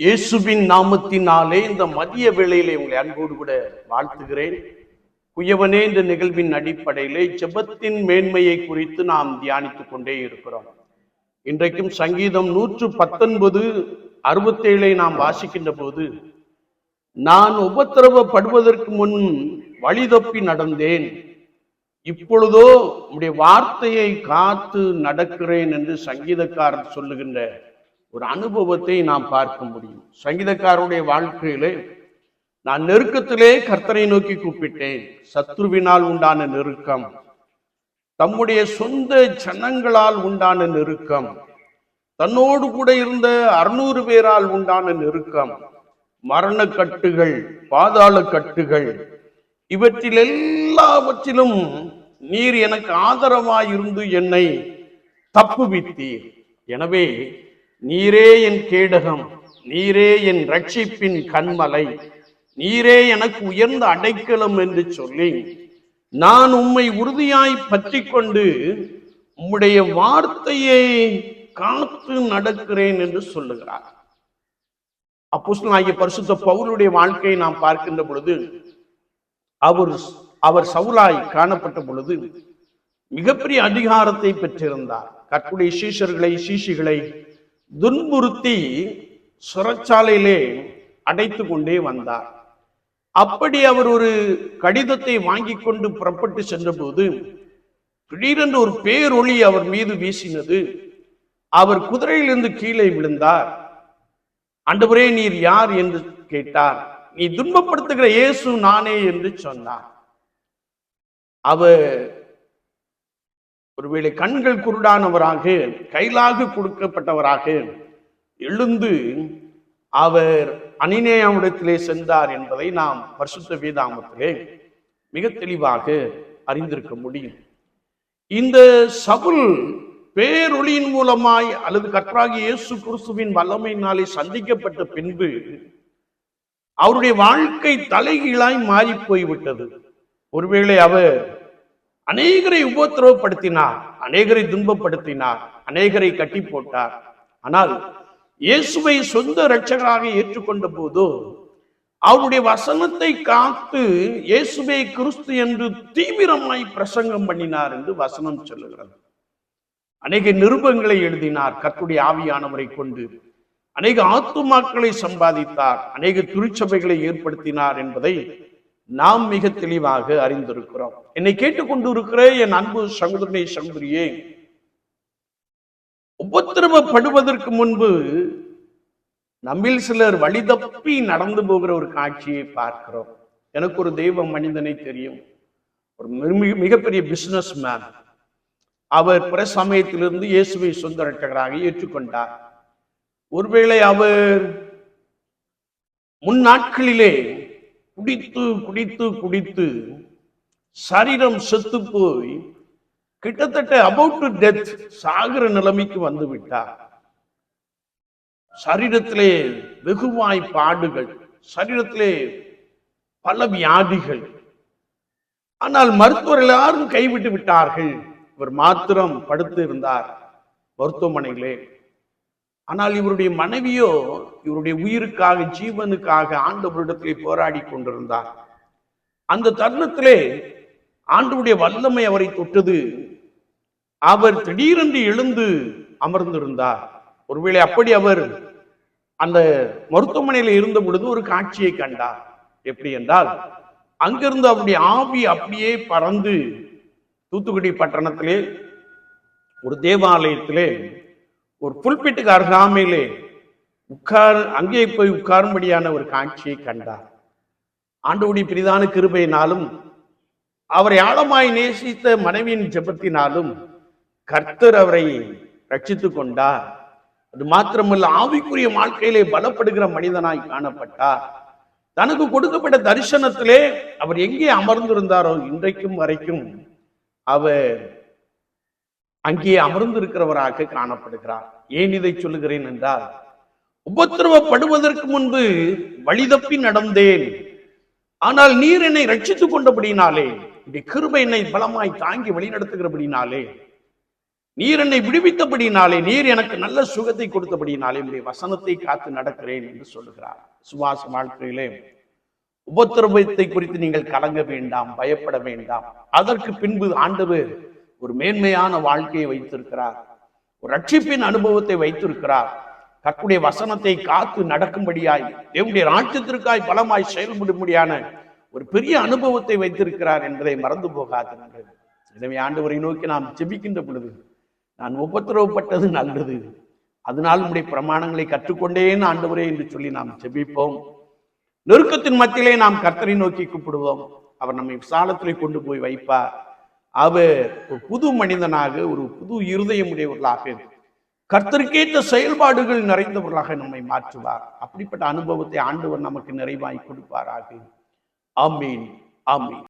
இயேசுவின் நாமத்தினாலே இந்த மதிய வேளையிலே உங்களை அன்போடு கூட வாழ்த்துகிறேன். குயவனே இந்த நிகழ்வின் அடிப்படையிலே ஜெபத்தின் மேன்மையை குறித்து நாம் தியானித்துக் கொண்டே இருக்கிறோம். இன்றைக்கும் சங்கீதம் நூற்று பத்தொன்பது அறுபத்தேழை நாம் வாசிக்கின்ற போது நான் உபத்திரவப்படுவதற்கு முன் வழி தப்பி நடந்தேன். இப்பொழுதோ உடைய வார்த்தையை காத்து நடக்கிறேன் என்று சங்கீதக்காரர் சொல்லுகின்ற ஒரு அனுபவத்தை நாம் பார்க்க முடியும். சங்கீதக்காரருடைய வாழ்க்கையிலே நான் நெருக்கத்திலே கர்த்தரை நோக்கி கூப்பிட்டேன். சத்ருவினால் உண்டான நெருக்கம் தம்முடைய சொந்த ஜனங்களால் உண்டான நெருக்கம் தன்னோடு கூட இருந்த அறுநூறு பேரால் உண்டான நெருக்கம் மரண கட்டுகள் பாதாள கட்டுகள் இவற்றில் எல்லாவற்றிலும் நீர் எனக்கு ஆதரவாயிருந்து என்னை தப்புவித்தீர். எனவே நீரே என் கேடகம் நீரே என் ரட்சிப்பின் கண்மலை நீரே எனக்கு உயர்ந்த அடைக்கலம் என்று சொல்லி நான் உம்மை உறுதியாய் பற்றி கொண்டு உம்முடைய வார்த்தையை காத்து நடக்கிறேன் என்று சொல்லுகிறார். அப்போஸ்தலனாகிய பரிசுத்த பவுலுடைய வாழ்க்கையை நாம் பார்க்கின்ற பொழுது அவர் அவர் சவுலாய் காணப்பட்ட பொழுது மிகப்பெரிய அதிகாரத்தை பெற்றிருந்தார். கற்புடைய சீஷர்களை சீஷிகளை துன்புறுத்தி சிறைச்சாலையிலே அடைத்து கொண்டே வந்தார். அப்படி அவர் ஒரு கடிதத்தை வாங்கி கொண்டு புறப்பட்டு சென்றபோது திடீரென்று ஒரு பேரொளி அவர் மீது வீசினது. அவர் குதிரையிலிருந்து கீழே விழுந்தார். ஆண்டவரே நீர் யார்? என்று கேட்டார். நீ துன்பப்படுத்துகிற இயேசு நானே என்று சொன்னார். அவர் ஒருவேளை கண்கள் குருடானவராக கைலாக கொடுக்கப்பட்டவராக எழுந்து அவர் அனினேயாவிடத்திலே சென்றார் என்பதை நாம் பரிசுத்த வேதாமத்திலே மிக தெளிவாக அறிந்திருக்க முடியும். இந்த சபுல் பேரொளியின் மூலமாய் அல்லது கற்றாகி இயேசு கிறிஸ்துவின் வல்லமையினாலே சந்திக்கப்பட்ட பின்பு அவருடைய வாழ்க்கை தலைகீழாய் மாறி போய்விட்டது. ஒருவேளை அவர் அநேகரை உபத்திரவப்படுத்தினார் அநேகரை துன்பப்படுத்தினார் அநேகரை கட்டி போட்டார் ஆனால் இயேசுவை சொந்த இரட்சகராக ஏற்றுக்கொண்ட போதோ அவருடைய வசனத்தை காத்து இயேசுவை கிறிஸ்து என்று தீவிரமாய் பிரசங்கம் பண்ணினார் என்று வசனம் சொல்லுகிறது. அநேக நிருபங்களை எழுதினார் கத்துடைய ஆவியானவரை கொண்டு. அநேக ஆத்துமாக்களை சம்பாதித்தார் அநேக திருச்சபைகளை ஏற்படுத்தினார் என்பதை நாம் மிக தெளிவாக அறிந்திருக்கிறோம். என்னை கேட்டுக்கொண்டு இருக்கிற என் அன்பு சகோதரனை சகோதரியே உபத்திரவப்படுவதற்கு முன்பு நம்மில் சிலர் வழி தப்பி நடந்து போகிற ஒரு காட்சியை பார்க்கிறோம். எனக்கு ஒரு தெய்வ மனிதனை தெரியும். ஒரு மிக- மிகப்பெரிய பிசினஸ் மேன் அவர் பிற சமயத்திலிருந்து இயேசுவை சொந்த ரட்சகராக ஏற்றுக்கொண்டார். ஒருவேளை அவர் முன் நாட்களிலே குடித்து குடித்து குடித்து சரீரம் செத்து போய் கிட்டத்தட்ட அபவுட் டு டெத் சாகிற நிலைமைக்கு வந்து விட்டார். சரீரத்திலே வெகுவாய் பாடுகள் சரீரத்திலே பல வியாதிகள். ஆனால் மருத்துவர் எல்லாரும் கைவிட்டு விட்டார்கள். இவர் மாத்திரம் படுத்து இருந்தார் மருத்துவமனையிலே ஆனால் இவருடைய மனைவியோ இவருடைய உயிருக்காக ஜீவனுக்காக ஆண்டவரிடத்திலே போராடி கொண்டிருந்தார். அந்த தருணத்திலே ஆண்டவுடைய வல்லமை அவரை தொட்டது. அவர் திடீரென்று எழுந்து அமர்ந்திருந்தார். ஒருவேளை அப்படி அவர் அந்த மருத்துவமனையில இருந்த பொழுது ஒரு காட்சியை கண்டார். எப்படி என்றால் அங்கிருந்து அவருடைய ஆவி அப்படியே பறந்து தூத்துக்குடி பட்டணத்திலே ஒரு தேவாலயத்திலே ஒரு புல்பிட்டுக்கு அருகாமையிலே உட்கார் அங்கே போய் உட்காரும்படியான ஒரு காட்சியை கண்டார். ஆண்டவுடைய பிரிதான கிருபையினாலும் அவரை ஆழமாய் நேசித்த மனைவியின் ஜெபத்தினாலும் கர்த்தர் அவரை ரட்சித்து கொண்டார். அது மாத்திரமல்ல ஆவிக்குரிய வாழ்க்கையிலே பலப்படுகிற மனிதனாய் காணப்பட்டார். தனக்கு கொடுக்கப்பட்ட தரிசனத்திலே அவர் எங்கே அமர்ந்திருந்தாரோ இன்றைக்கும் வரைக்கும் அவர் அங்கே அமர்ந்திருக்கிறவராக காணப்படுகிறார். ஏன் இதை சொல்லுகிறேன் என்றால் உபத்திரவப்படுவதற்கு முன்பு வழி தப்பி நடந்தேன். ஆனால் நீர் என்னை ரட்சித்துக் கொண்டபடினாலே கிருபை என்னை பலமாய் தாங்கி வழிநடத்துகிறபடினாலே நீர் என்னை விடுவித்தபடினாலே நீர் எனக்கு நல்ல சுகத்தை கொடுத்தபடினாலே உடைய வசனத்தை காத்து நடக்கிறேன் என்று சொல்லுகிறார். சுவாச வாழ்க்கையிலே உபத்திரவத்தை குறித்து நீங்கள் கலங்க வேண்டாம் பயப்பட வேண்டாம். அதற்கு பின்பு ஆண்டவர் ஒரு மேன்மையான வாழ்க்கையை வைத்திருக்கிறார். ஒரு ரட்சிப்பின் அனுபவத்தை வைத்திருக்கிறார். கர்த்தருடைய வசனத்தை காத்து நடக்கும்படியாய் தேவனுடைய ராட்சத்திற்காய் பலமாய் செயல்படும்படியான ஒரு பெரிய அனுபவத்தை வைத்திருக்கிறார் என்பதை மறந்து போகாதீர்கள். எனவே ஆண்டவரை நோக்கி நாம் ஜெபிக்கின்ற பொழுது நான் உபத்திரவப்பட்டது நல்லது. அதனால் நம்முடைய பிரமாணங்களை கற்றுக்கொண்டேன் ஆண்டவரே என்று சொல்லி நாம் ஜெபிப்போம். நெருக்கத்தின் மத்தியிலே நாம் கர்த்தரை நோக்கி கூப்பிடுவோம். அவர் நம்மை விசாலத்திலே கொண்டு போய் வைப்பார். அவர் ஒரு புது மனிதனாக ஒரு புது இருதயமுடையவர்களாக கர்த்தருக்கேற்ற செயல்பாடுகள் நிறைந்தவர்களாக நம்மை மாற்றுவார். அப்படிப்பட்ட அனுபவத்தை ஆண்டவர் நமக்கு நிறைவாய் கொடுப்பாராக. ஆமீன் ஆமீன்.